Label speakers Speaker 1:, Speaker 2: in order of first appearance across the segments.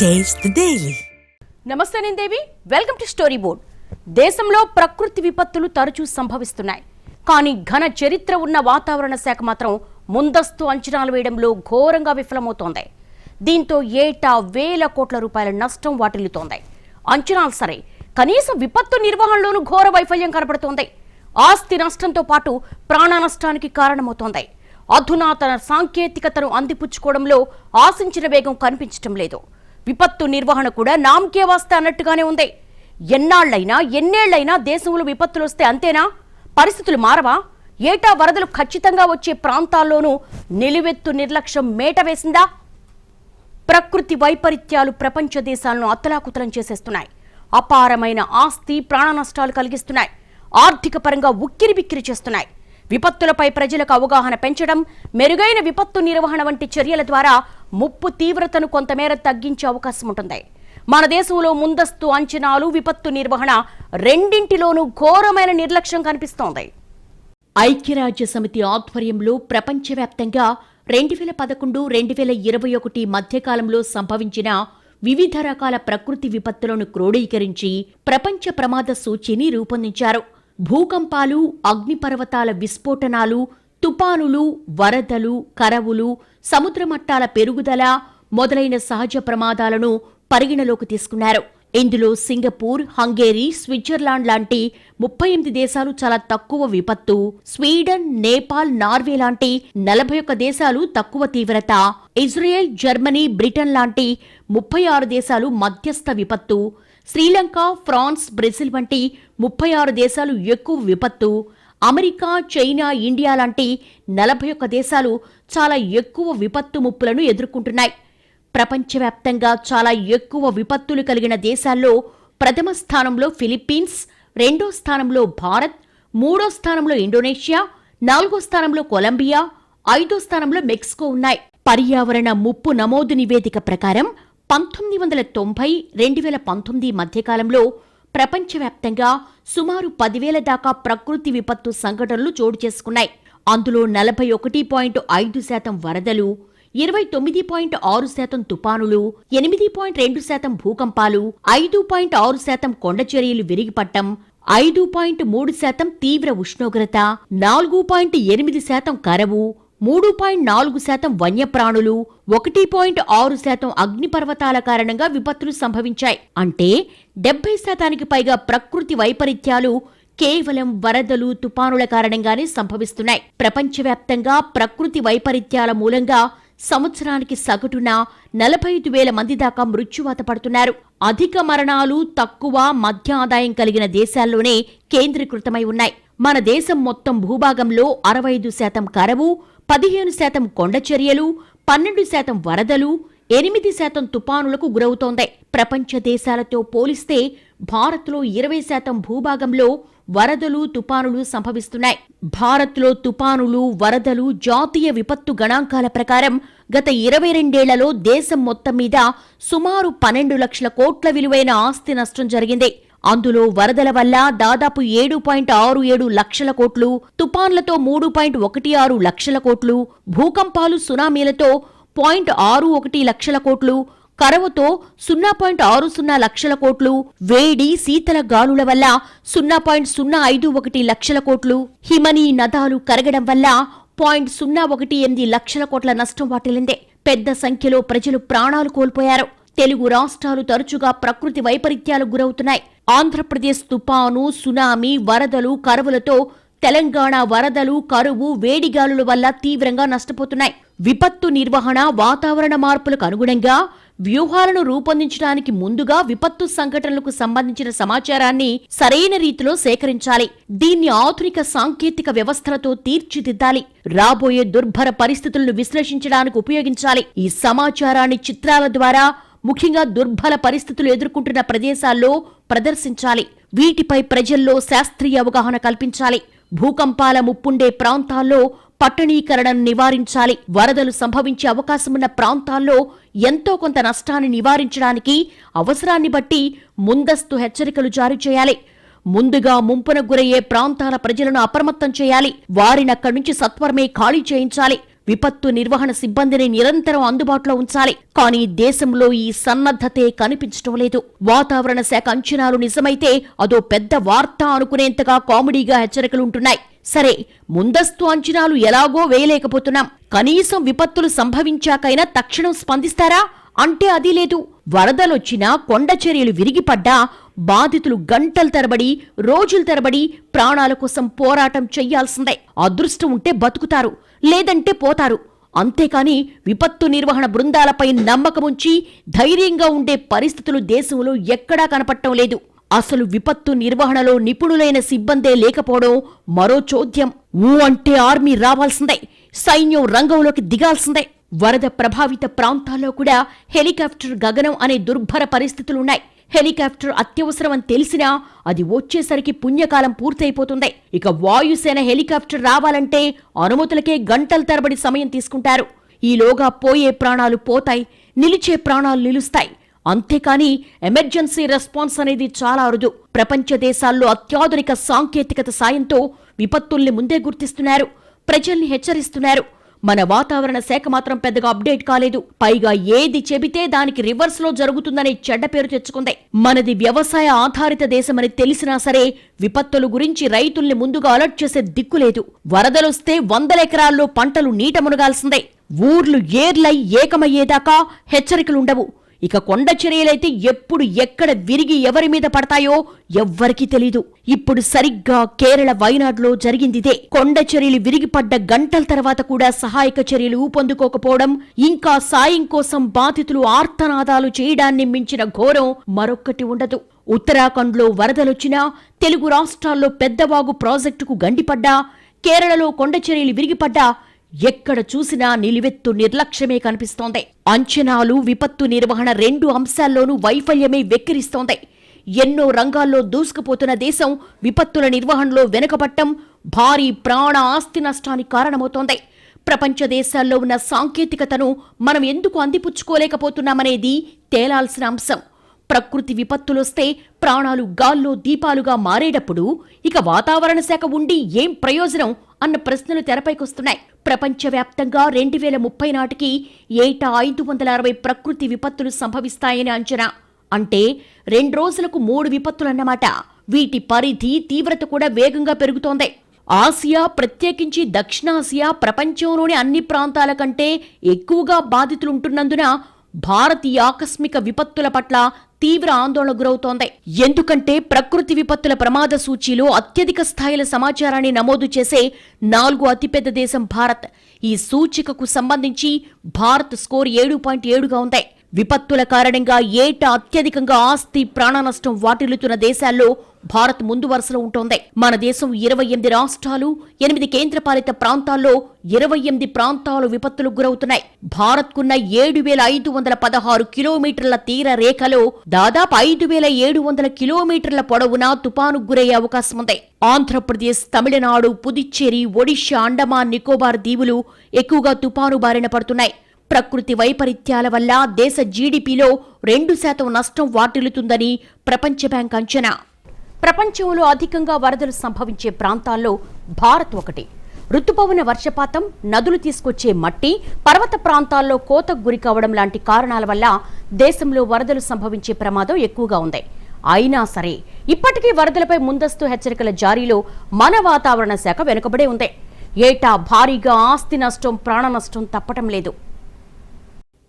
Speaker 1: Taste
Speaker 2: నమస్తే నేను Devi welcome to story board దేశంలో ప్రకృతి విపత్తులు తరచూ సంభవిస్తున్నాయి. కానీ ఘన చరిత్ర ఉన్న వాతావరణ శాఖ మాత్రం ముందస్తు అంచనాలు వేయడంలో ఘోరంగా విఫలమవుతోంది. దీంతో ఏటా వేల కోట్ల రూపాయల నష్టం వాటిల్లుతోంది. అంచనాలు సరే కనీసం విపత్తు నిర్వహణలోనూ ఘోర వైఫల్యం కనబడుతోంది ఆస్తి నష్టంతో పాటు ప్రాణ నష్టానికి కారణమవుతోంది. అధునాతన సాంకేతికతను అందిపుచ్చుకోవడంలో ఆశించిన వేగం కనిపించటం లేదు. విపత్తు నిర్వహణ కూడా నామకే వాస్తే అన్నట్టుగానే ఉంది. ఎన్నాళ్ళైనా ఎన్నేళ్ళైనా దేశంలో విపత్తులు వస్తే అంతేనా? పరిస్థితులు మారవా? ఏటా వరదలు ఖచ్చితంగా వచ్చే ప్రాంతాల్లోనూ నిలువెత్తు నిర్లక్ష్యం మేట వేసిందా? ప్రకృతి వైపరీత్యాలు ప్రపంచ దేశాలను అత్తలాకుతలం చేసేస్తున్నాయి. అపారమైన ఆస్తి ప్రాణ నష్టాలు కలిగిస్తున్నాయి. ఆర్థిక పరంగా ఉక్కిరిబిక్కిరి చేస్తున్నాయి. విపత్తులపై ప్రజలకు అవగాహన పెంచడం మెరుగైన విపత్తు నిర్వహణ వంటి చర్యల ద్వారా ముప్పు తీవ్రతను కొంతమేర తగ్గించే అవకాశం ఉంటుంది. మన దేశంలో ముందస్తు అంచనాలు విపత్తు నిర్వహణ రెండింటిలోనూ ఘోరమైన నిర్లక్ష్యం కనిపిస్తోంది. ఐక్యరాజ్య సమితి ఆధ్వర్యంలో ప్రపంచవ్యాప్తంగా రెండు వేల పదకొండు రెండు వేల ఇరవై ఒకటి మధ్యకాలంలో సంభవించిన వివిధ రకాల ప్రకృతి విపత్తులను క్రోడీకరించి ప్రపంచ ప్రమాద సూచీని రూపొందించారు. భూకంపాలు అగ్నిపర్వతాల విస్ఫోటనాలు తుపానులు వరదలు కరవులు సముద్ర మట్టాల పెరుగుదల మొదలైన సహజ ప్రమాదాలను పరిగణలోకి తీసుకున్నారు. ఇందులో సింగపూర్ హంగేరీ స్విట్జర్లాండ్ లాంటి ముప్పై ఎనిమిది దేశాలు చాలా తక్కువ విపత్తు స్వీడన్ నేపాల్ నార్వే లాంటి నలభై ఒక్క దేశాలు తక్కువ తీవ్రత ఇజ్రాయెల్ జర్మనీ బ్రిటన్ లాంటి ముప్పై ఆరు దేశాలు మధ్యస్థ విపత్తు శ్రీలంక ఫ్రాన్స్ బ్రెజిల్ వంటి ముప్పై ఆరు దేశాలు ఎక్కువ విపత్తు. అమెరికా చైనా ఇండియా లాంటి నలభై ఒక్క దేశాలు చాలా ఎక్కువ విపత్తు ముప్పులను ఎదుర్కొంటున్నాయి. ప్రపంచవ్యాప్తంగా చాలా ఎక్కువ విపత్తులు కలిగిన దేశాల్లో ప్రథమ స్థానంలో ఫిలిప్పీన్స్ రెండో స్థానంలో భారత్ మూడో స్థానంలో ఇండోనేషియా నాలుగో స్థానంలో కొలంబియా ఐదో స్థానంలో మెక్సికో ఉన్నాయి. పర్యావరణ ముప్పు నమోదు నివేదిక ప్రకారం పంతొమ్మిది వందల తొంభై రెండు వేల పంతొమ్మిది మధ్యకాలంలో ప్రపంచవ్యాప్తంగా సుమారు పదివేల దాకా ప్రకృతి విపత్తు సంఘటనలు చోటు చేసుకున్నాయి. అందులో నలభై ఒకటి పాయింట్ ఐదు శాతం వరదలు ఇరవై తొమ్మిది పాయింట్ ఆరు శాతం తుపానులు ఎనిమిది పాయింట్ రెండు శాతం భూకంపాలు ఐదు పాయింట్ ఆరు శాతం కొండచర్యలు విరిగిపట్టం ఐదు పాయింట్ మూడు శాతం తీవ్ర ఉష్ణోగ్రత నాలుగు పాయింట్ ఎనిమిది శాతం కరవు మూడు పాయింట్ నాలుగు శాతం వన్యప్రాణులు ఒకటి పాయింట్ ఆరు శాతం అగ్నిపర్వతాల కారణంగా విపత్తులు సంభవించాయి. అంటే డెబ్బై శాతానికి పైగా ప్రకృతి వైపరీత్యాలు కేవలం వరదలు తుపానుల కారణంగానే సంభవిస్తున్నాయి. ప్రపంచవ్యాప్తంగా ప్రకృతి వైపరీత్యాల మూలంగా సంవత్సరానికి సగటున నలభై ఐదు వేల మంది దాకా మృత్యువాత పడుతున్నారు. అధిక మరణాలు తక్కువ మధ్య ఆదాయం కలిగిన దేశాల్లోనే కేంద్రీకృతమై ఉన్నాయి. మన దేశం మొత్తం భూభాగంలో అరవై ఐదు శాతం కరవు పదిహేను శాతం కొండచర్యలు పన్నెండు శాతం వరదలు ఎనిమిది శాతం తుపానులకు గురవుతోంది. ప్రపంచ దేశాలతో పోలిస్తే భారత్లో ఇరవై శాతం భూభాగంలో వరదలు తుపానులు సంభవిస్తున్నాయి. భారత్లో తుపానులు వరదలు జాతీయ విపత్తు గణాంకాల ప్రకారం గత ఇరవై రెండేళ్ళలో దేశం మొత్తం మీద సుమారు పన్నెండు లక్షల కోట్ల విలువైన ఆస్తి నష్టం జరిగింది. అందులో వరదల వల్ల దాదాపు ఏడు పాయింట్ ఆరు ఏడు లక్షల కోట్లు తుపాన్లతో మూడు పాయింట్ ఒకటి ఆరు లక్షల కోట్లు భూకంపాలు సునామీలతో పాయింట్ ఆరు ఒకటి లక్షల కోట్లు కరవుతో సున్నా పాయింట్ ఆరు సున్నా లక్షల కోట్లు వేడి శీతల గాలుల వల్ల సున్నా పాయింట్ సున్నా ఐదు ఒకటి లక్షల కోట్లు హిమనీ నదాలు కరగడం వల్ల పాయింట్ సున్నా ఒకటి ఎనిమిది లక్షల కోట్ల నష్టం వాటిల్లిందే. పెద్ద సంఖ్యలో ప్రజలు ప్రాణాలు కోల్పోయారు. తెలుగు రాష్ట్రాలు తరచుగా ప్రకృతి వైపరీత్యాలకు గురవుతున్నాయి. ఆంధ్రప్రదేశ్ తుపాను సునామీ వరదలు కరువులతో తెలంగాణ వరదలు కరువు వేడిగాలుల వల్ల తీవ్రంగా నష్టపోతున్నాయి. విపత్తు నిర్వహణ వాతావరణ మార్పులకు అనుగుణంగా వ్యూహాలను రూపొందించడానికి ముందుగా విపత్తు సంఘటనలకు సంబంధించిన సమాచారాన్ని సరైన రీతిలో సేకరించాలి. దీన్ని ఆధునిక సాంకేతిక వ్యవస్థలతో తీర్చిదిద్దాలి. రాబోయే దుర్భర పరిస్థితులను విశ్లేషించడానికి ఉపయోగించాలి. ఈ సమాచారాన్ని చిత్రాల ద్వారా ముఖ్యంగా దుర్బల పరిస్థితులు ఎదుర్కొంటున్న ప్రదేశాల్లో ప్రదర్శించాలి. వీటిపై ప్రజల్లో శాస్త్రీయ అవగాహన కల్పించాలి. భూకంపాల ముప్పుండే ప్రాంతాల్లో పట్టణీకరణను నివారించాలి. వరదలు సంభవించే అవకాశమున్న ప్రాంతాల్లో ఎంతో కొంత నష్టాన్ని నివారించడానికి అవసరాన్ని బట్టి ముందస్తు హెచ్చరికలు జారీ చేయాలి. ముందుగా ముంపున గురయ్యే ప్రాంతాల ప్రజలను అప్రమత్తం చేయాలి. వారినక్కడి నుంచి సత్వరమే ఖాళీ చేయించాలి. విపత్తు నిర్వహణ సిబ్బందిని నిరంతరం అందుబాటులో ఉంచాలి. కానీ దేశంలో ఈ సన్నద్ధతే కనిపించడం లేదు. వాతావరణ శాఖ అంచనాలు నిజమైతే అదో పెద్ద వార్త అనుకునేంతగా కామెడీగా హెచ్చరికలుంటున్నాయి సరే ముందస్తు అంచనాలు ఎలాగో వేయలేకపోతున్నాం. కనీసం విపత్తులు సంభవించాకైనా తక్షణం స్పందిస్తారా? అంటే అది లేదు. వరదలొచ్చినా కొండ చర్యలు విరిగిపడ్డా బాధితులు గంటల తరబడి రోజుల తరబడి ప్రాణాల కోసం పోరాటం చెయ్యాల్సిందే. అదృష్టం ఉంటే బతుకుతారు లేదంటే పోతారు. అంతేకాని విపత్తు నిర్వహణ బృందాలపై నమ్మకముంచి ధైర్యంగా ఉండే పరిస్థితులు దేశంలో ఎక్కడా కనపడటం లేదు. అసలు విపత్తు నిర్వహణలో నిపుణులైన సిబ్బందే లేకపోవడం మరో చోద్యం. ఊ అంటే ఆర్మీ రావాల్సిందే. సైన్యం రంగంలోకి దిగాల్సిందే. వరద ప్రభావిత ప్రాంతాల్లో కూడా హెలికాప్టర్ గగనం అనే దుర్భర పరిస్థితులున్నాయి. హెలికాప్టర్ అత్యవసరమని తెలిసినా అది వచ్చేసరికి పుణ్యకాలం పూర్తయిపోతుంది. ఇక వాయుసేన హెలికాప్టర్ రావాలంటే అనుమతులకే గంటల తరబడి సమయం తీసుకుంటారు. ఈలోగా పోయే ప్రాణాలు పోతాయి నిలిచే ప్రాణాలు నిలుస్తాయి. అంతేకాని ఎమర్జెన్సీ రెస్పాన్స్ అనేది చాలా అరుదు. ప్రపంచ దేశాల్లో అత్యాధునిక సాంకేతికత సాయంతో విపత్తుల్ని ముందే గుర్తిస్తున్నారు. ప్రజల్ని హెచ్చరిస్తున్నారు. మన వాతావరణ శాఖ మాత్రం పెద్దగా అప్డేట్ కాలేదు. పైగా ఏది చెబితే దానికి రివర్స్లో జరుగుతుందనే చెడ్డ పేరు తెచ్చుకుంది. మనది వ్యవసాయ ఆధారిత దేశమని తెలిసినా సరే విపత్తుల గురించి రైతుల్ని ముందుగా అలర్ట్ చేసే దిక్కులేదు వరదలొస్తే వందల ఎకరాల్లో పంటలు నీట మునగాల్సిందే. ఊర్లు ఏర్లై ఏకమయ్యేదాకా హెచ్చరికలుండవు. ఇక కొండ చర్యలైతే ఎప్పుడు ఎక్కడ విరిగి ఎవరి మీద పడతాయో ఎవ్వరికీ తెలీదు. ఇప్పుడు సరిగ్గా కేరళ వైనాడ్లో జరిగిందిదే. కొండ చర్యలు విరిగిపడ్డ గంటల తర్వాత కూడా సహాయక చర్యలు ఊపందుకోకపోవడం ఇంకా సాయం కోసం బాధితులు ఆర్తనాదాలు చేయడాన్ని మించిన ఘోరం మరొక్కటి ఉండదు. ఉత్తరాఖండ్లో వరదలొచ్చినా తెలుగు రాష్ట్రాల్లో పెద్దవాగు ప్రాజెక్టుకు గండిపడ్డా కేరళలో కొండ చర్యలు విరిగిపడ్డా ఎక్కడ చూసినా నిలువెత్తు నిర్లక్ష్యమే కనిపిస్తోంది. అంచనాలు విపత్తు నిర్వహణ రెండు అంశాల్లోనూ వైఫల్యమే వెక్కిరిస్తోంది. ఎన్నో రంగాల్లో దూసుకుపోతున్న దేశం విపత్తుల నిర్వహణలో వెనుకబట్టం భారీ ప్రాణ ఆస్తి నష్టానికి కారణమవుతోంది. ప్రపంచ దేశాల్లో ఉన్న సాంకేతికతను మనం ఎందుకు అందిపుచ్చుకోలేకపోతున్నామనేది తేలాల్సిన అంశం. ప్రకృతి విపత్తులొస్తే ప్రాణాలు గాల్లో దీపాలుగా మారేటప్పుడు ఇక వాతావరణ శాఖ ఉండి ఏం ప్రయోజనం అన్న ప్రశ్నలు తెరపైకొస్తున్నాయి. ప్రపంచవ్యాప్తంగా రెండు వేల ముప్పై నాటికి ఏటా ఐదు వందల అరవై ప్రకృతి విపత్తులు సంభవిస్తాయని అంచనా. అంటే రెండు రోజులకు మూడు విపత్తులన్నమాట. వీటి పరిధి తీవ్రత కూడా వేగంగా పెరుగుతోంది. ఆసియా ప్రత్యేకించి దక్షిణాసియా ప్రపంచంలోని అన్ని ప్రాంతాల కంటే ఎక్కువగా బాధితులుంటున్నందున భారతీయ ఆకస్మిక విపత్తుల పట్ల తీవ్ర ఆందోళన గురవుతోంది. ఎందుకంటే ప్రకృతి విపత్తుల ప్రమాద సూచీలో అత్యధిక స్థాయిల సమాచారాన్ని నమోదు చేసే నాలుగు అతిపెద్ద దేశం భారత్. ఈ సూచికకు సంబంధించి భారత్ స్కోర్ ఏడు పాయింట్ ఏడుగా ఉంది. విపత్తుల కారణంగా ఏటా అత్యధికంగా ఆస్తి ప్రాణ నష్టం వాటిల్లుతున్న దేశాల్లో భారత్ ముందు వరుసలో ఉంటోంది. మన దేశం ఇరవై ఎనిమిది రాష్ట్రాలు ఎనిమిది కేంద్రపాలిత ప్రాంతాల్లో ఇరవై ఎనిమిది ప్రాంతాలు విపత్తులకు గురవుతున్నాయి. భారత్కున్న ఏడు వేల ఐదు వందల పదహారు కిలోమీటర్ల తీర రేఖలో దాదాపు ఐదు వేల ఏడు వందల కిలోమీటర్ల పొడవునా తుపాను గురయ్యే అవకాశం ఉంది. ఆంధ్రప్రదేశ్ తమిళనాడు పుదుచ్చేరి ఒడిశా అండమాన్ నికోబార్ దీవులు ఎక్కువగా తుపాను బారిన పడుతున్నాయి. ప్రకృతి వైపరీత్యాల వల్ల దేశ జీడిపిలో రెండు శాతం నష్టం వాటిల్లుతుందని ప్రపంచ బ్యాంక్ అంచనా. ప్రపంచంలో అధికంగా వరదలు సంభవించే ప్రాంతాల్లో భారత్ ఒకటి. రుతుపవన వర్షపాతం నదులు తీసుకొచ్చే మట్టి పర్వత ప్రాంతాల్లో కోతకు గురి కావడం లాంటి కారణాల వల్ల దేశంలో వరదలు సంభవించే ప్రమాదం ఎక్కువగా ఉంది. అయినా సరే ఇప్పటికీ వరదలపై ముందస్తు హెచ్చరికల జారీలో మన వాతావరణ శాఖ వెనుకబడే ఉంది. ఏటా భారీగా ఆస్తి నష్టం ప్రాణ నష్టం తప్పటం లేదు.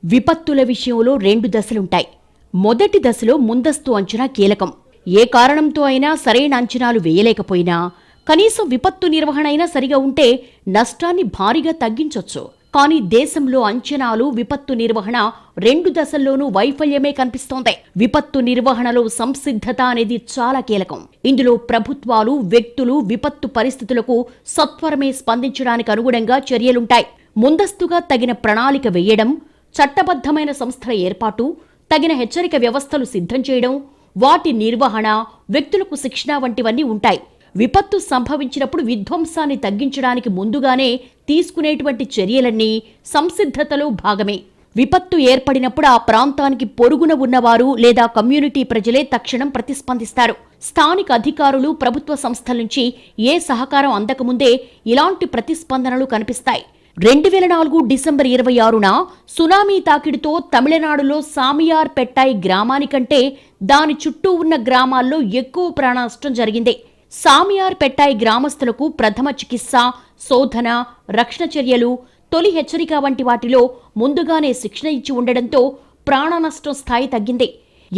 Speaker 2: విపత్తుల విషయంలో రెండు దశలుంటాయి. మొదటి దశలో ముందస్తు అంచనా కీలకం. ఏ కారణంతో అయినా సరైన అంచనాలు వేయలేకపోయినా కనీసం విపత్తు నిర్వహణ అయినా సరిగా ఉంటే నష్టాన్ని భారీగా తగ్గించొచ్చు. కానీ దేశంలో అంచనాలు విపత్తు నిర్వహణ రెండు దశల్లోనూ వైఫల్యమే కనిపిస్తోంది. విపత్తు నిర్వహణలో సంసిద్ధత అనేది చాలా కీలకం. ఇందులో ప్రభుత్వాలు వ్యక్తులు విపత్తు పరిస్థితులకు సత్వరమే స్పందించడానికి అనుగుణంగా చర్యలుంటాయి. ముందస్తుగా తగిన ప్రణాళిక వేయడం చట్టబద్ధమైన సంస్థల ఏర్పాటు తగిన హెచ్చరిక వ్యవస్థలు సిద్ధం చేయడం వాటి నిర్వహణ వ్యక్తులకు శిక్షణ వంటివన్నీ ఉంటాయి. విపత్తు సంభవించినప్పుడు విధ్వంసాన్ని తగ్గించడానికి ముందుగానే తీసుకునేటువంటి చర్యలన్నీ సంసిద్ధతలో భాగమే. విపత్తు ఏర్పడినప్పుడు ఆ ప్రాంతానికి పొరుగున ఉన్నవారు లేదా కమ్యూనిటీ ప్రజలే తక్షణం ప్రతిస్పందిస్తారు. స్థానిక అధికారులు ప్రభుత్వ సంస్థల నుంచి ఏ సహకారం అందకముందే ఇలాంటి ప్రతిస్పందనలు కనిపిస్తాయి. రెండు వేల నాలుగు డిసెంబర్ ఇరవై ఆరున సునామీ తాకిడితో తమిళనాడులో సామియార్ పెట్టాయి గ్రామానికంటే దాని చుట్టూ ఉన్న గ్రామాల్లో ఎక్కువ ప్రాణ నష్టం జరిగింది. సామియార్ పెట్టాయి గ్రామస్తులకు ప్రథమ చికిత్స శోధన రక్షణ చర్యలు తొలి హెచ్చరిక వంటి వాటిలో ముందుగానే శిక్షణ ఇచ్చి ఉండడంతో ప్రాణ నష్టం స్థాయి తగ్గింది.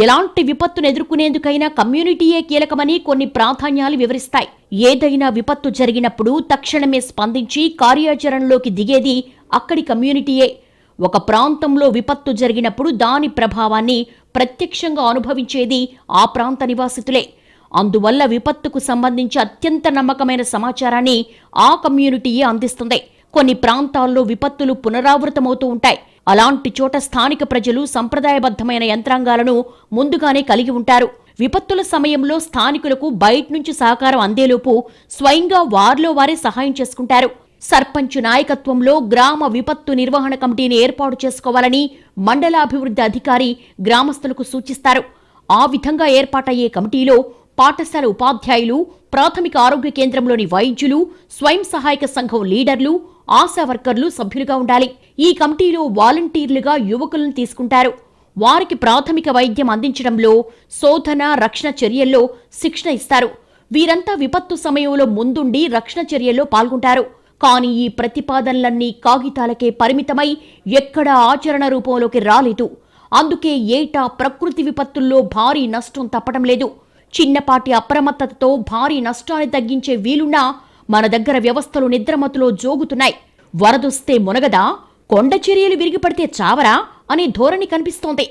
Speaker 2: ఎలాంటి విపత్తును ఎదుర్కొనేందుకైనా కమ్యూనిటీయే కీలకమని కొన్ని ప్రాధాన్యాలు వివరిస్తాయి. ఏదైనా విపత్తు జరిగినప్పుడు తక్షణమే స్పందించి కార్యాచరణలోకి దిగేది అక్కడి కమ్యూనిటీయే. ఒక ప్రాంతంలో విపత్తు జరిగినప్పుడు దాని ప్రభావాన్ని ప్రత్యక్షంగా అనుభవించేది ఆ ప్రాంత నివాసితులే. అందువల్ల విపత్తుకు సంబంధించి అత్యంత నమ్మకమైన సమాచారాన్ని ఆ కమ్యూనిటీయే అందిస్తుంది. కొన్ని ప్రాంతాల్లో విపత్తులు పునరావృతమవుతూ ఉంటాయి. అలాంటి చోట స్థానిక ప్రజలు సంప్రదాయబద్ధమైన యంత్రాంగాలను ముందుగానే కలిగి ఉంటారు. విపత్తుల సమయంలో స్థానికులకు బయట నుంచి సహకారం అందేలోపు స్వయంగా వారిలో వారే సహాయం చేసుకుంటారు. సర్పంచ్ నాయకత్వంలో గ్రామ విపత్తు నిర్వహణ కమిటీని ఏర్పాటు చేసుకోవాలని మండలాభివృద్ధి అధికారి గ్రామస్తులకు సూచిస్తారు. ఆ విధంగా ఏర్పాటయ్యే కమిటీలో పాఠశాల ఉపాధ్యాయులు ప్రాథమిక ఆరోగ్య కేంద్రంలోని వైద్యులు స్వయం సహాయక సంఘం లీడర్లు ఆశా వర్కర్లు సభ్యులుగా ఉండాలి. ఈ కమిటీలో వాలంటీర్లుగా యువకులను తీసుకుంటారు. వారికి ప్రాథమిక వైద్యం అందించడంలో శోధన రక్షణ చర్యల్లో శిక్షణ ఇస్తారు. వీరంతా విపత్తు సమయంలో ముందుండి రక్షణ చర్యల్లో పాల్గొంటారు. కానీ ఈ ప్రతిపాదనలన్నీ కాగితాలకే పరిమితమై ఎక్కడా ఆచరణ రూపంలోకి రాలేదు. అందుకే ఏటా ప్రకృతి విపత్తుల్లో భారీ నష్టం తప్పడం లేదు. చిన్నపాటి అప్రమత్తతతో భారీ నష్టాన్ని తగ్గించే వీలున్నా మన దగ్గర వ్యవస్థలు నిద్రమతులో జోగుతున్నాయి. వరదొస్తే మునగదా? కొండ చర్యలు విరిగిపడితే చావరా అనే ధోరణి కనిపిస్తోంది.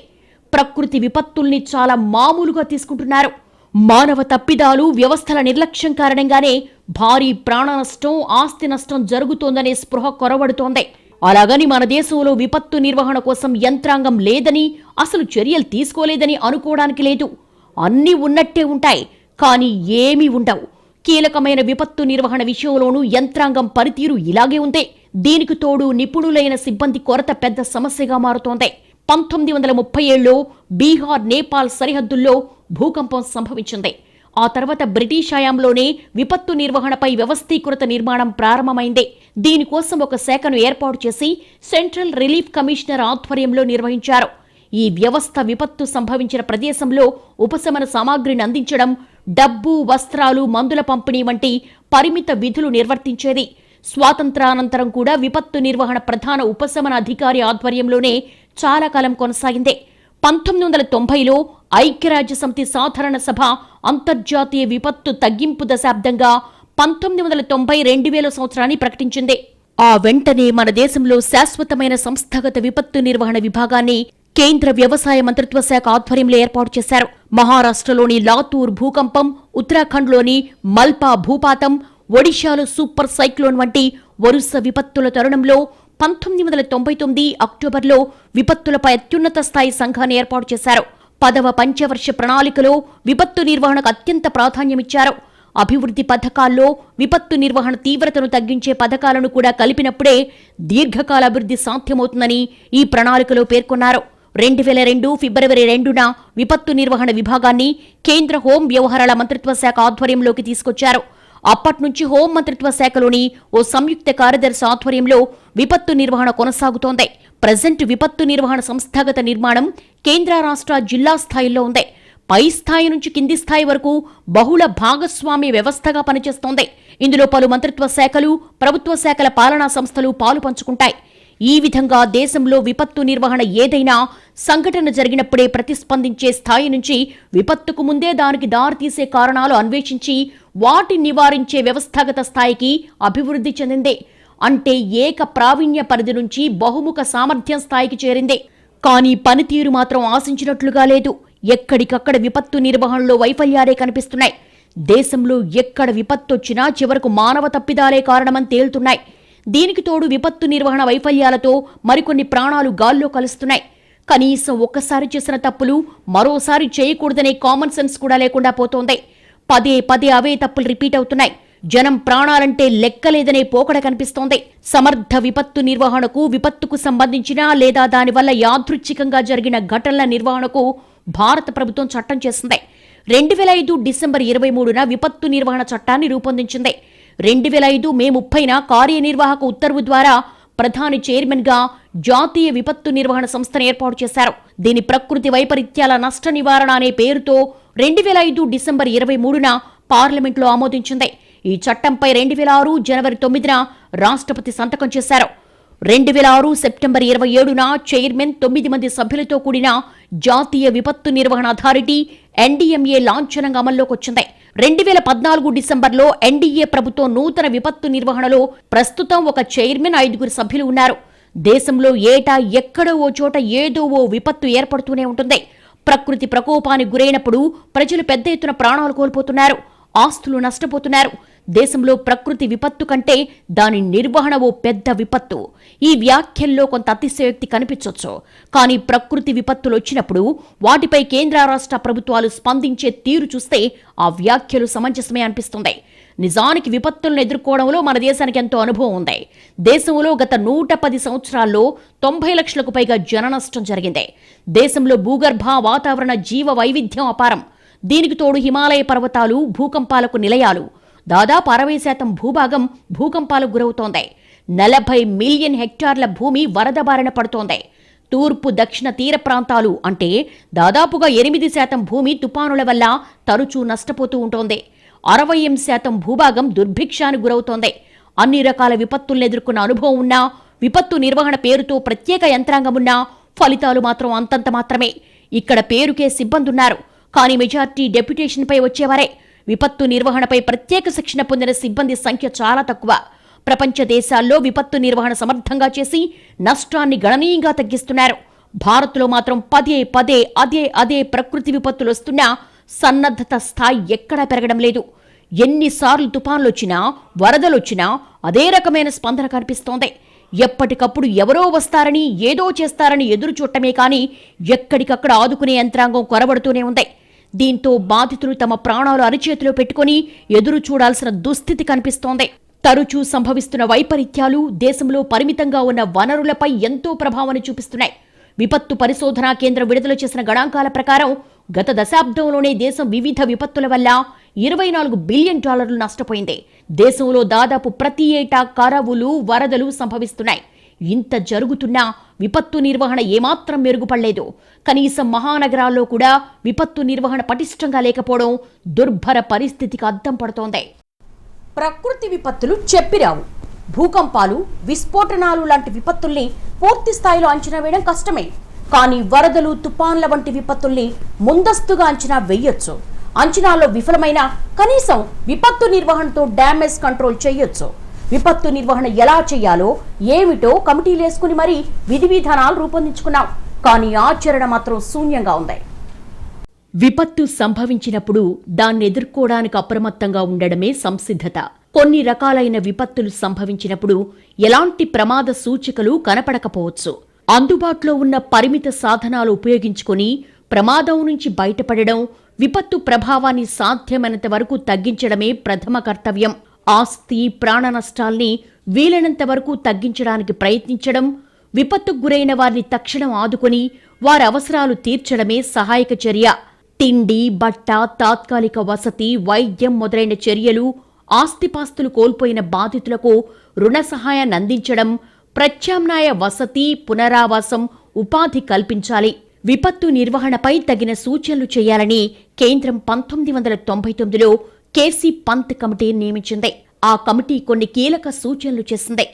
Speaker 2: ప్రకృతి విపత్తుల్ని చాలా మామూలుగా తీసుకుంటున్నారు. మానవ తప్పిదాలు వ్యవస్థల నిర్లక్ష్యం కారణంగానే భారీ ప్రాణ నష్టం ఆస్తి నష్టం జరుగుతోందనే స్పృహ కొరవడుతోంది. అలాగని మన దేశంలో విపత్తు నిర్వహణ కోసం యంత్రాంగం లేదని అసలు చర్యలు తీసుకోలేదని అనుకోవడానికి లేదు. అన్నీ ఉన్నట్టే ఉంటాయి కానీ ఏమీ ఉండవు. కీలకమైన విపత్తు నిర్వహణ విషయంలోనూ యంత్రాంగం పనితీరు ఇలాగే ఉంది. దీనికి తోడు నిపుణులైన సిబ్బంది కొరత పెద్ద సమస్యగా మారుతోంది. పంతొమ్మిది వందల ముప్పై ఏళ్ళలో బీహార్ నేపాల్ సరిహద్దుల్లో భూకంపం సంభవించింది. ఆ తర్వాత బ్రిటిష్ హయాంలోనే విపత్తు నిర్వహణపై వ్యవస్థీకృత నిర్మాణం ప్రారంభమైంది. దీనికోసం ఒక శాఖను ఏర్పాటు చేసి సెంట్రల్ రిలీఫ్ కమిషనర్ ఆధ్వర్యంలో నిర్వహించారు. ఈ వ్యవస్థ విపత్తు సంభవించిన ప్రదేశంలో ఉపశమన సామాగ్రిని అందించడం డబ్బు వస్త్రాలు మందుల పంపిణీ వంటి పరిమిత విధులు నిర్వర్తించేది. స్వాతంత్రానంతరం కూడా విపత్తు నిర్వహణ ప్రధాన ఉపశమన అధికారి ఆధ్వర్యంలోనే చాలా కాలం కొనసాగింది. పంతొమ్మిది వందల తొంభైలో ఐక్యరాజ్య సమితి సాధారణ సభ అంతర్జాతీయ విపత్తు తగ్గింపు దశాబ్దంగా పంతొమ్మిది వందల తొంభై రెండు వేల సంవత్సరాన్ని ప్రకటించింది. ఆ వెంటనే మన దేశంలో శాశ్వతమైన సంస్థాగత విపత్తు నిర్వహణ విభాగాన్ని కేంద్ర వ్యవసాయ మంత్రిత్వ శాఖ ఆధ్వర్యంలో ఏర్పాటు చేశారు. మహారాష్ట్రలోని లాతూర్ భూకంపం ఉత్తరాఖండ్లోని మల్పా భూపాతం ఒడిశాలో సూపర్ సైక్లోన్ వంటి వరుస విపత్తుల తరుణంలో పంతొమ్మిది వందల తొంభై తొమ్మిది అక్టోబర్లో విపత్తులపై అత్యున్నత స్థాయి సంఘాన్ని ఏర్పాటు చేశారు. పదవ పంచవర్ష ప్రణాళికలో విపత్తు నిర్వహణకు అత్యంత ప్రాధాన్యమిచ్చారు. అభివృద్ధి పథకాల్లో విపత్తు నిర్వహణ తీవ్రతను తగ్గించే పథకాలను కూడా కలిపినప్పుడే దీర్ఘకాల అభివృద్ధి సాధ్యమవుతుందని ఈ ప్రణాళికలో పేర్కొన్నారు. రెండు వేల రెండు ఫిబ్రవరి రెండున విపత్తు నిర్వహణ విభాగాన్ని కేంద్ర హోం వ్యవహారాల మంత్రిత్వ శాఖ ఆధ్వర్యంలోకి తీసుకొచ్చారు. అప్పట్నుంచి హోం మంత్రిత్వ శాఖలోని ఓ సంయుక్త కార్యదర్శి ఆధ్వర్యంలో విపత్తు నిర్వహణ కొనసాగుతోంది. ప్రజెంట్ విపత్తు నిర్వహణ సంస్థాగత నిర్మాణం కేంద్ర రాష్ట్ర జిల్లా స్థాయిల్లో ఉంది. పై స్థాయి నుంచి కింది స్థాయి వరకు బహుళ భాగస్వామ్య వ్యవస్థగా పనిచేస్తోంది. ఇందులో పలు మంత్రిత్వ శాఖలు ప్రభుత్వ శాఖల పాలనా సంస్థలు పాలు పంచుకుంటాయి. ఈ విధంగా దేశంలో విపత్తు నిర్వహణ ఏదైనా సంఘటన జరిగినప్పుడే ప్రతిస్పందించే స్థాయి నుంచి విపత్తుకు ముందే దానికి దారితీసే కారణాలు అన్వేషించి వాటి నివారించే వ్యవస్థాగత స్థాయికి అభివృద్ధి చెందిందే. అంటే ఏక ప్రావీణ్య పరిధి నుంచి బహుముఖ సామర్థ్యం స్థాయికి చేరిందే. కానీ పనితీరు మాత్రం ఆశించినట్లుగా లేదు. ఎక్కడికక్కడ విపత్తు నిర్వహణలో వైఫల్యాలే కనిపిస్తున్నాయి. దేశంలో ఎక్కడ విపత్తొచ్చినా చివరకు మానవ తప్పిదాలే కారణమని తేలుతున్నాయి. దీనికి తోడు విపత్తు నిర్వహణ వైఫల్యాలతో మరికొన్ని ప్రాణాలు గాల్లో కలుస్తున్నాయి. కనీసం ఒక్కసారి చేసిన తప్పులు మరోసారి చేయకూడదనే కామన్ సెన్స్ కూడా లేకుండా పోతోంది. పదే పదే అవే తప్పులు రిపీట్ అవుతున్నాయి. జనం ప్రాణాలంటే లెక్కలేదనే పోకడ కనిపిస్తోంది. సమర్థ విపత్తు నిర్వహణకు విపత్తుకు సంబంధించిన లేదా దానివల్ల యాదృచ్ఛికంగా జరిగిన ఘటనల నిర్వహణకు భారత ప్రభుత్వం చట్టం చేసింది. రెండు వేల ఐదు డిసెంబర్ ఇరవై మూడున విపత్తు నిర్వహణ చట్టాన్ని రూపొందించింది. రెండు వేల ఐదు మే ముప్పైన కార్యనిర్వాహక ఉత్తర్వు ద్వారా ప్రధాని చైర్మన్గా జాతీయ విపత్తు నిర్వహణ సంస్థను ఏర్పాటు చేశారు. దీని ప్రకృతి వైపరీత్యాల నష్ట నివారణ అనే పేరుతో రెండు వేల ఐదు డిసెంబర్ ఇరవై మూడున పార్లమెంట్లో ఆమోదించింది. ఈ చట్టంపై రెండు వేల ఆరు జనవరి తొమ్మిదిన రాష్ట్రపతి సంతకం చేశారు. రెండు వేల ఆరు సెప్టెంబర్ ఇరవై ఏడున చైర్మన్ తొమ్మిది మంది సభ్యులతో కూడిన జాతీయ విపత్తు నిర్వహణ అథారిటీ ఎన్డీఎంఏ లాంఛనంగా అమల్లోకి వచ్చింది. రెండు వేల పద్నాలుగు డిసెంబర్లో ఎన్డీఏ ప్రభుత్వం నూతన విపత్తు నిర్వహణలో ప్రస్తుతం ఒక చైర్మన్ ఐదుగురు సభ్యులు ఉన్నారు. దేశంలో ఏటా ఎక్కడో ఓ చోట ఏదో ఓ విపత్తు ఏర్పడుతూనే ఉంటుంది. ప్రకృతి ప్రకోపానికి గురైనప్పుడు ప్రజలు పెద్ద ఎత్తున ప్రాణాలు కోల్పోతున్నారు. ఆస్తులు నష్టపోతున్నారు. దేశంలో ప్రకృతి విపత్తు కంటే దాని నిర్వహణ ఓ పెద్ద విపత్తు. ఈ వ్యాఖ్యల్లో కొంత అతిశయోక్తి కనిపించవచ్చు కానీ ప్రకృతి విపత్తులు వచ్చినప్పుడు వాటిపై కేంద్ర రాష్ట్ర ప్రభుత్వాలు స్పందించే తీరు చూస్తే ఆ వ్యాఖ్యలు సమంజసమే అనిపిస్తుంది. నిజానికి విపత్తులను ఎదుర్కోవడంలో మన దేశానికి ఎంతో అనుభవం ఉంది. దేశంలో గత నూట పది సంవత్సరాల్లో తొంభై లక్షలకు పైగా జననష్టం జరిగింది. దేశంలో భూగర్భ వాతావరణ జీవ వైవిధ్యం అపారం. దీనికి తోడు హిమాలయ పర్వతాలు భూకంపాలకు నిలయాలు దాదాపు అరవై శాతం భూభాగం భూకంపాలకు గురవుతోంది. నలభై మిలియన్ హెక్టార్ల భూమి వరద బారిన పడుతోంది. తూర్పు దక్షిణ తీర ప్రాంతాలు అంటే దాదాపుగా ఎనిమిది శాతం భూమి తుపానుల వల్ల తరచూ నష్టపోతూ ఉంటోంది. అరవై ఎనిమిది శాతం భూభాగం దుర్భిక్షానికి గురవుతోంది. అన్ని రకాల విపత్తులను ఎదుర్కొన్న అనుభవం ఉన్నా విపత్తు నిర్వహణ పేరుతో ప్రత్యేక యంత్రాంగం ఉన్నా ఫలితాలు మాత్రం అంతంత మాత్రమే. ఇక్కడ పేరుకే సిబ్బంది ఉన్నారు కానీ మెజార్టీ డెప్యుటేషన్పై వచ్చేవారే. విపత్తు నిర్వహణపై ప్రత్యేక శిక్షణ పొందిన సిబ్బంది సంఖ్య చాలా తక్కువ. ప్రపంచ దేశాల్లో విపత్తు నిర్వహణ సమర్థంగా చేసి నష్టాన్ని గణనీయంగా తగ్గిస్తున్నారు. భారత్లో మాత్రం పదే పదే అదే అదే ప్రకృతి విపత్తులు వస్తున్నా సన్నద్ధత స్థాయి ఎక్కడా పెరగడం లేదు. ఎన్నిసార్లు తుఫాన్లొచ్చినా వరదలొచ్చినా అదే రకమైన స్పందన కనిపిస్తోంది. ఎప్పటికప్పుడు ఎవరో వస్తారని ఏదో చేస్తారని ఎదురు చూడటమే కానీ ఎక్కడికక్కడ ఆదుకునే యంత్రాంగం కొరబడుతూనే ఉంది. దీంతో బాధితులు తమ ప్రాణాలు అరిచేతిలో పెట్టుకుని ఎదురు చూడాల్సిన దుస్థితి కనిపిస్తోంది. తరచూ సంభవిస్తున్న వైపరీత్యాలు దేశంలో పరిమితంగా ఉన్న వనరులపై ఎంతో ప్రభావాన్ని చూపిస్తున్నాయి. విపత్తు పరిశోధనా కేంద్రం విడుదల చేసిన గణాంకాల ప్రకారం గత దశాబ్దంలోనే దేశం వివిధ విపత్తుల వల్ల ఇరవై నాలుగు బిలియన్ డాలర్లు నష్టపోయింది. దేశంలో దాదాపు ప్రతి ఏటా కరవులు వరదలు సంభవిస్తున్నాయి. ఇంత జరుగుతున్నా విపత్తు నిర్వహణ ఏమాత్రం మెరుగుపడలేదు. కనీసం మహానగరాల్లో కూడా విపత్తు నిర్వహణ పటిష్టంగా లేకపోవడం దుర్భర పరిస్థితికి అద్దం పడుతోంది. ప్రకృతి విపత్తులు చెప్పిరావు. భూకంపాలు విస్ఫోటనాలు లాంటి విపత్తుల్ని పూర్తి స్థాయిలో అంచనా వేయడం కష్టమే. కానీ వరదలు తుపాన్ల వంటి విపత్తుల్ని ముందస్తుగా అంచనా వేయొచ్చు. అంచనాలో విఫలమైన కనీసం విపత్తు నిర్వహణతో డ్యామేజ్ కంట్రోల్ చేయొచ్చు. విపత్తు నిర్వహణ ఎలా చేయాలో ఏమిటో కమిటీలేసుకుని మరీ విధి విధానాలు రూపొందించుకున్నాం. కానీ ఆచరణ మాత్రం శూన్యంగా ఉంది. విపత్తు సంభవించినప్పుడు దాన్ని ఎదుర్కోవడానికి అప్రమత్తంగా ఉండడమే సంసిద్ధత. కొన్ని రకాలైన విపత్తులు సంభవించినప్పుడు ఎలాంటి ప్రమాద సూచికలు కనపడకపోవచ్చు. అందుబాటులో ఉన్న పరిమిత సాధనాలు ఉపయోగించుకొని ప్రమాదం నుంచి బయటపడడం విపత్తు ప్రభావాన్ని సాధ్యమైనంత వరకు తగ్గించడమే ప్రథమ కర్తవ్యం. ఆస్తి ప్రాణ నష్టాల్ని వీలైనంత వరకు తగ్గించడానికి ప్రయత్నించడం విపత్తుకు గురైన వారిని తక్షణం ఆదుకొని వారి అవసరాలు తీర్చడమే సహాయక చర్య. తిండి బట్ట తాత్కాలిక వసతి వైద్యం మొదలైన చర్యలు ఆస్తిపాస్తులు కోల్పోయిన బాధితులకు రుణ సహాయాన్ని అందించడం ప్రత్యామ్నాయ వసతి పునరావాసం ఉపాధి కల్పించాలి. విపత్తు నిర్వహణపై తగిన సూచనలు చేయాలని కేంద్రం పంతొమ్మిది వందల తొంభై తొమ్మిదిలో కేసీ పంత్ కమిటీ నియమించింది. ఆ కమిటీ కొన్ని కీలక సూచనలు చేసింది.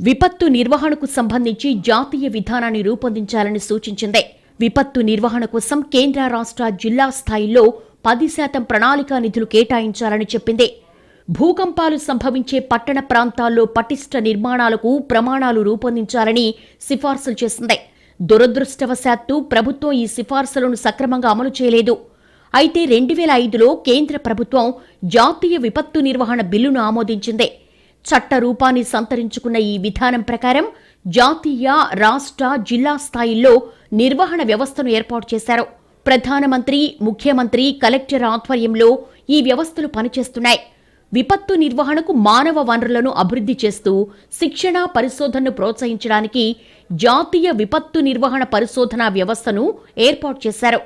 Speaker 2: విపత్తు నిర్వహణకు సంబంధించి జాతీయ విధానాన్ని రూపొందించాలని సూచించింది. విపత్తు నిర్వహణ కోసం కేంద్ర రాష్ట్ర జిల్లా స్థాయిలో పది శాతం ప్రణాళికా నిధులు కేటాయించాలని చెప్పింది. భూకంపాలు సంభవించే పట్టణ ప్రాంతాల్లో పటిష్ట నిర్మాణాలకు ప్రమాణాలు రూపొందించాలని సిఫార్సులు చేసింది. దురదృష్టవశాత్తు ప్రభుత్వం ఈ సిఫార్సులను సక్రమంగా అమలు చేయలేదు. అయితే రెండు వేల ఐదులో కేంద్ర ప్రభుత్వం జాతీయ విపత్తు నిర్వహణ బిల్లును ఆమోదించింది. చట్ట రూపాన్ని సంతరించుకున్న ఈ విధానం ప్రకారం జాతీయ రాష్ట్ర జిల్లా స్థాయిల్లో నిర్వహణ వ్యవస్థను ఏర్పాటు చేశారు. ప్రధానమంత్రి ముఖ్యమంత్రి కలెక్టర్ ఆధ్వర్యంలో ఈ వ్యవస్థలు పనిచేస్తున్నాయి. విపత్తు నిర్వహణకు మానవ వనరులను అభివృద్ధి చేస్తూ శిక్షణ పరిశోధనను ప్రోత్సహించడానికి జాతీయ విపత్తు నిర్వహణ పరిశోధన వ్యవస్థను ఏర్పాటు చేశారు.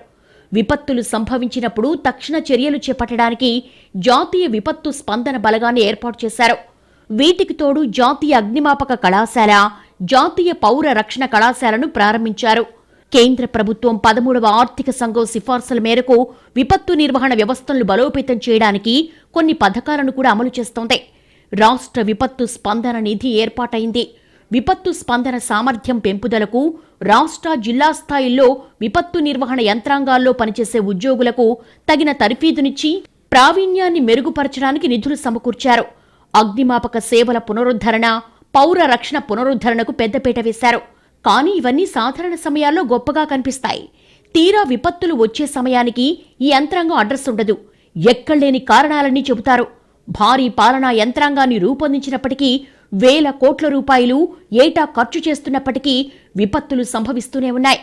Speaker 2: విపత్తులు సంభవించినప్పుడు తక్షణ చర్యలు చేపట్టడానికి జాతీయ విపత్తు స్పందన బలగాన్ని ఏర్పాటు చేశారు. వీటికి తోడు జాతీయ అగ్నిమాపక కళాశాల జాతీయ పౌర రక్షణ కళాశాలను ప్రారంభించారు. కేంద్ర ప్రభుత్వం పదమూడవ ఆర్థిక సంఘం సిఫార్సుల మేరకు విపత్తు నిర్వహణ వ్యవస్థలను బలోపేతం చేయడానికి కొన్ని పథకాలను కూడా అమలు చేస్తోంది. రాష్ట్ర విపత్తు స్పందన నిధి ఏర్పాటైంది. విపత్తు స్పందన సామర్థ్యం పెంపుదలకు రాష్ట్ర జిల్లా స్థాయిల్లో విపత్తు నిర్వహణ యంత్రాంగాల్లో పనిచేసే ఉద్యోగులకు తగిన తర్ఫీదునిచ్చి ప్రావీణ్యాన్ని మెరుగుపరచడానికి నిధులు సమకూర్చారు. అగ్నిమాపక సేవల పునరుద్ధరణ పౌర రక్షణ పునరుద్ధరణకు పెద్దపీట వేశారు. కానీ ఇవన్నీ సాధారణ సమయాల్లో గొప్పగా కనిపిస్తాయి. తీరా విపత్తులు వచ్చే సమయానికి ఈ యంత్రాంగం అడ్రస్ ఉండదు. ఎక్కడలేని కారణాలన్నీ చెబుతారు. భారీ పాలనా యంత్రాంగాన్ని రూపొందించినప్పటికీ వేల కోట్ల రూపాయలు ఏటా ఖర్చు చేస్తున్నప్పటికీ విపత్తులు సంభవిస్తూనే ఉన్నాయి.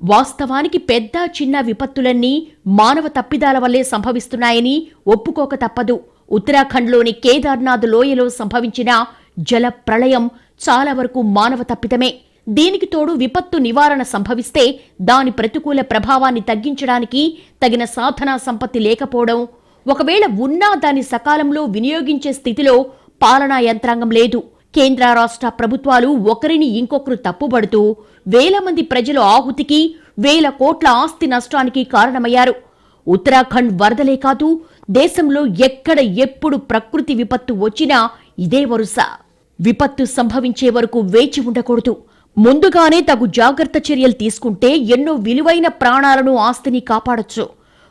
Speaker 2: వాస్తవానికి పెద్ద చిన్న విపత్తులన్నీ మానవ తప్పిదాల వల్లే సంభవిస్తున్నాయని ఒప్పుకోక తప్పదు. ఉత్తరాఖండ్లోని కేదార్నాథ్ లోయలో సంభవించిన జల ప్రళయం చాలా వరకు మానవ తప్పిదమే దీనికి తోడు విపత్తు నివారణ సంభవిస్తే దాని ప్రతికూల ప్రభావాన్ని తగ్గించడానికి తగిన సాధనా సంపత్తి లేకపోవడం ఒకవేళ ఉన్నా దాన్ని సకాలంలో వినియోగించే స్థితిలో పాలనా యంత్రాంగం లేదు. కేంద్ర రాష్ట్ర ప్రభుత్వాలు ఒకరిని ఇంకొకరు తప్పుబడుతూ వేల మంది ప్రజల ఆహుతికి వేల కోట్ల ఆస్తి నష్టానికి కారణమయ్యారు. ఉత్తరాఖండ్ వరదలే కాదు దేశంలో ఎక్కడ ఎప్పుడు ప్రకృతి విపత్తు వచ్చినా ఇదే వరుస. విపత్తు సంభవించే వరకు వేచి ఉండకూడదు. ముందుగానే తగు జాగ్రత్త చర్యలు తీసుకుంటే ఎన్నో విలువైన ప్రాణాలను ఆస్తిని కాపాడొచ్చు.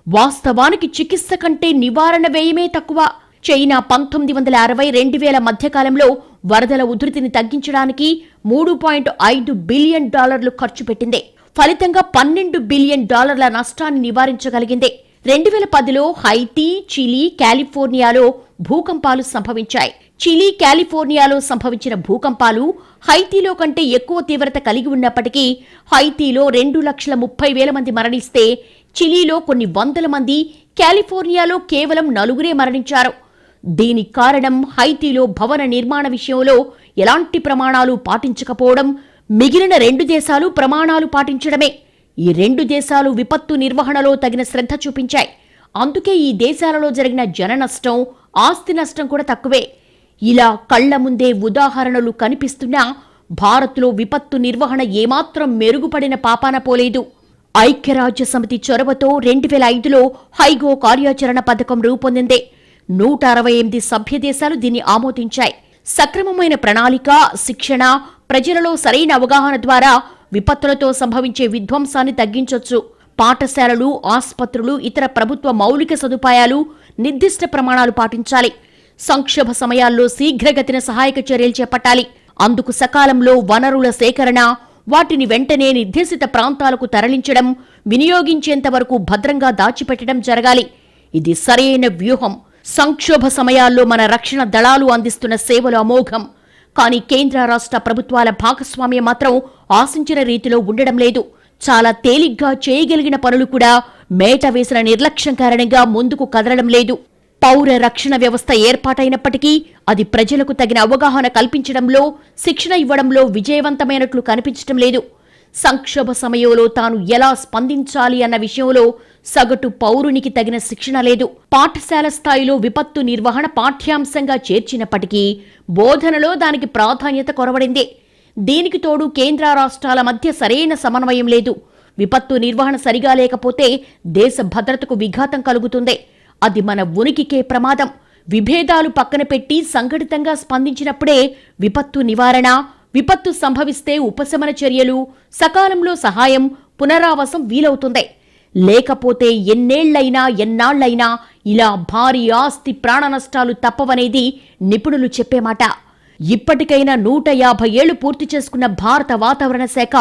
Speaker 2: వాస్తవానికి చికిత్స కంటే నివారణ వ్యయమే తక్కువ. చైనా పంతొమ్మిది వందల అరవై రెండు వేల మధ్యకాలంలో వరదల ఉధృతిని తగ్గించడానికి మూడు పాయింట్ ఐదు బిలియన్ డాలర్లు ఖర్చు పెట్టింది. ఫలితంగా పన్నెండు బిలియన్ డాలర్ల నష్టాన్ని నివారించగలిగింది. రెండు వేల పదిలో హైతీ చిలీ కాలిఫోర్నియాలో భూకంపాలు సంభవించాయి. చిలీ కాలిఫోర్నియాలో సంభవించిన భూకంపాలు హైతీలో కంటే ఎక్కువ తీవ్రత కలిగి ఉన్నప్పటికీ హైతీలో రెండు లక్షల ముప్పై వేల మంది మరణిస్తే చిలీలో కొన్ని వందల మంది కాలిఫోర్నియాలో కేవలం నలుగురే మరణించారు. దీనికి కారణం హైతీలో భవన నిర్మాణ విషయంలో ఎలాంటి ప్రమాణాలు పాటించకపోవడం మిగిలిన రెండు దేశాలు ప్రమాణాలు పాటించడమే. ఈ రెండు దేశాలు విపత్తు నిర్వహణలో తగిన శ్రద్ధ చూపించాయి. అందుకే ఈ దేశాలలో జరిగిన జన నష్టం ఆస్తి నష్టం కూడా తక్కువే. ఇలా కళ్ళ ముందే ఉదాహరణలు కనిపిస్తున్నా భారత్లో విపత్తు నిర్వహణ ఏమాత్రం మెరుగుపడిన పాపాన పోలేదు. ఐక్యరాజ్య సమితి చొరవతో రెండు వేల ఐదులో హైగో కార్యాచరణ పథకం రూపొందిందే. నూట అరవై ఎనిమిది సభ్య దేశాలు దీన్ని ఆమోదించాయి. సక్రమమైన ప్రణాళిక శిక్షణ ప్రజలలో సరైన అవగాహన ద్వారా విపత్తులతో సంభవించే విధ్వంసాన్ని తగ్గించొచ్చు. పాఠశాలలు ఆసుపత్రులు ఇతర ప్రభుత్వ మౌలిక సదుపాయాలు నిర్దిష్ట ప్రమాణాలు పాటించాలి. సంక్షోభ సమయాల్లో శీఘ్రగతిన సహాయక చర్యలు చేపట్టాలి. అందుకు సకాలంలో వనరుల సేకరణ వాటిని వెంటనే నిర్దేశిత ప్రాంతాలకు తరలించడం వినియోగించేంత వరకు భద్రంగా దాచిపెట్టడం జరగాలి. ఇది సరైన వ్యూహం. సంక్షోభ సమయాల్లో మన రక్షణ దళాలు అందిస్తున్న సేవలు అమోఘం. కానీ కేంద్ర రాష్ట్ర ప్రభుత్వాల భాగస్వామ్యం మాత్రం ఆశించిన రీతిలో ఉండడం లేదు. చాలా తేలిగ్గా చేయగలిగిన పనులు కూడా మేట వేసిన నిర్లక్ష్యం కారణంగా ముందుకు కదలడం లేదు. పౌర రక్షణ వ్యవస్థ ఏర్పాటైనప్పటికీ అది ప్రజలకు తగిన అవగాహన కల్పించడంలో శిక్షణ ఇవ్వడంలో విజయవంతమైనట్లు కనిపించడం లేదు. సంక్షోభ సమయంలో తాను ఎలా స్పందించాలి అన్న విషయంలో సగటు పౌరునికి తగిన శిక్షణ లేదు. పాఠశాల స్థాయిలో విపత్తు నిర్వహణ పాఠ్యాంశంగా చేర్చినప్పటికీ బోధనలో దానికి ప్రాధాన్యత కొరవడింది. దీనికి తోడు కేంద్ర రాష్ట్రాల మధ్య సరైన సమన్వయం లేదు. విపత్తు నిర్వహణ సరిగా లేకపోతే దేశ భద్రతకు విఘాతం కలుగుతుంది. అది మన ఉనికికే ప్రమాదం. విభేదాలు పక్కన పెట్టి సంఘటితంగా స్పందించినప్పుడే విపత్తు నివారణ విపత్తు సంభవిస్తే ఉపశమన చర్యలు సకాలంలో సహాయం పునరావాసం వీలవుతుంది. లేకపోతే ఎన్నేళ్ళైనా ఎన్నాళ్ళైనా ఇలా భారీ ఆస్తి ప్రాణ నష్టాలు తప్పవనేది నిపుణులు చెప్పే మాట. ఇప్పటికైనా నూట యాభై ఏళ్ళు పూర్తి చేసుకున్న భారత వాతావరణ శాఖ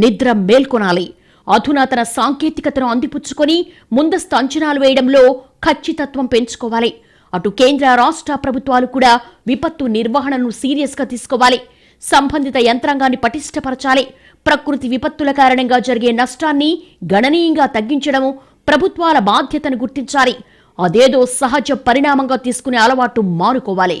Speaker 2: నిద్ర మేల్కొనాలి. అధునాతన సాంకేతికతను అందిపుచ్చుకొని ముందస్తు అంచనాలు వేయడంలో ఖచ్చితత్వం పెంచుకోవాలి. అటు కేంద్ర రాష్ట్ర ప్రభుత్వాలు కూడా విపత్తు నిర్వహణను సీరియస్గా తీసుకోవాలి. సంబంధిత యంత్రాంగాన్ని పటిష్టపరచాలి. ప్రకృతి విపత్తుల కారణంగా జరిగే నష్టాన్ని గణనీయంగా తగ్గించడం ప్రభుత్వాల బాధ్యతను గుర్తించాలి. అదేదో సహజ పరిణామంగా తీసుకునే అలవాటు మానుకోవాలి.